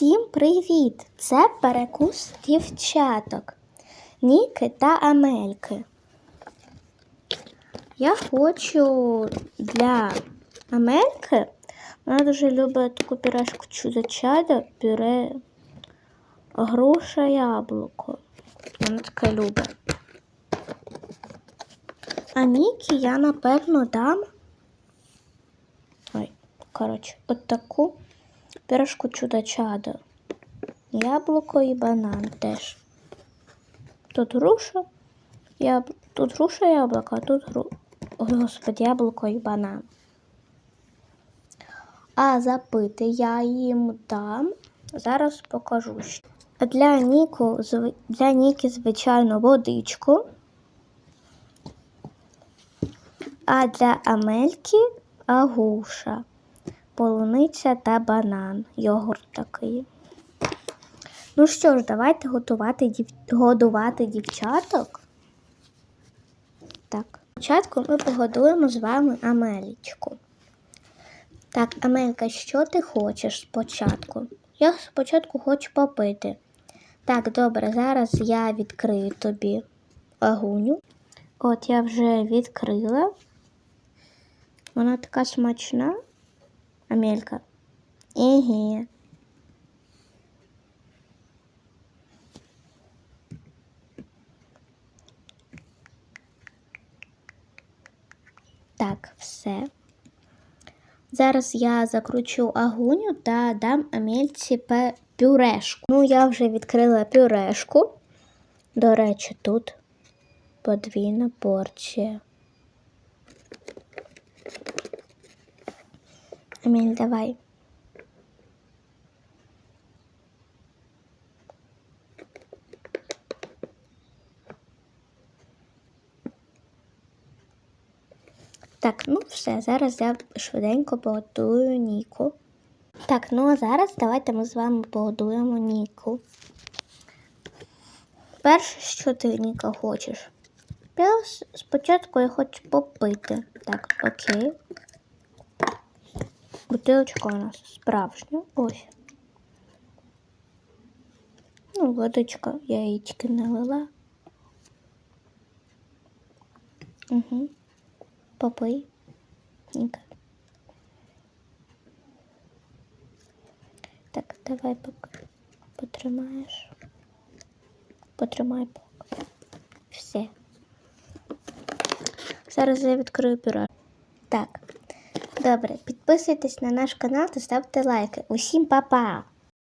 Всім привіт! Це перекус дівчаток Ніки та Амельки. Я хочу для Амельки. Вона дуже любить таку пюрешку чудо-чадо, пюре груша яблуко. Вона таке любить. А Нікі я напевно дам. Ой, коротше, от таку пюрешку чудо-чадо. Яблуко і банан теж. Тут груша, яб... тут груша яблуко, а тут гру... Господи, яблуко і банан. А запити я їм дам. Зараз покажу. Для Ніку, для Ніки, звичайно, водичку. А для Амельки агуша, полуниця та банан. Йогурт такий. Ну що ж, давайте готувати, дів... годувати дівчаток. Так, спочатку ми погодуємо з вами Амелічку. Так, Амелька, що ти хочеш спочатку? Я спочатку хочу попити. Так, добре, зараз я відкрию тобі агуню. От я вже відкрила. Вона така смачна. Амелька. Еге. Так, все. Зараз я закручу агуню та дам Амельці пюрешку. Ну, я вже відкрила пюрешку. До речі, тут подвійна порція. Амель, давай. Так, ну все, зараз я швиденько погодую Ніку. Так, ну а зараз давайте ми з вами погодуємо Ніку. Перше, що ти, Ніка, хочеш? Я спочатку я хочу попити. Так, окей. Бутилочка у нас справжня. Ось. Ну, водичка, я її налила. Угу. Попий. Ніка. Так, давай поки потримаєш. Потримай поки. Все. Зараз я відкрию пюре. Так. Добре, підписуйтесь на наш канал та ставте лайки. Усім па-па!